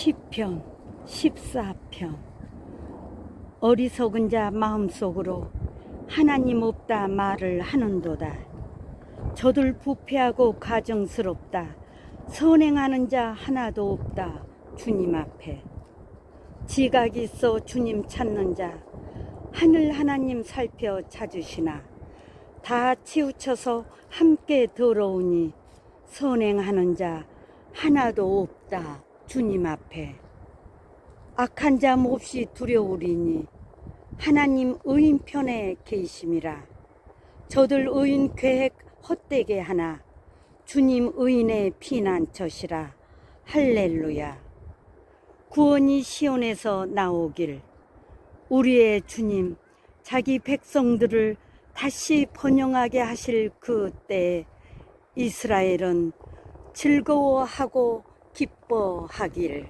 시편 14편. 어리석은 자 마음속으로 하나님 없다 말을 하는도다. 저들 부패하고 가정스럽다. 선행하는 자 하나도 없다 주님 앞에. 지각 있어 주님 찾는 자 하늘 하나님 살펴 찾으시나. 다 치우쳐서 함께 더러우니 선행하는 자 하나도 없다 주님 앞에 악한 자 몹시 두려우리니 하나님 의인 편에 계심이라. 저들 의인 계획 헛되게 하나 주님 의인의 피난처시라. 할렐루야. 구원이 시온에서 나오길 우리의 주님 자기 백성들을 다시 번영하게 하실 그때 이스라엘은 즐거워하고 기뻐하길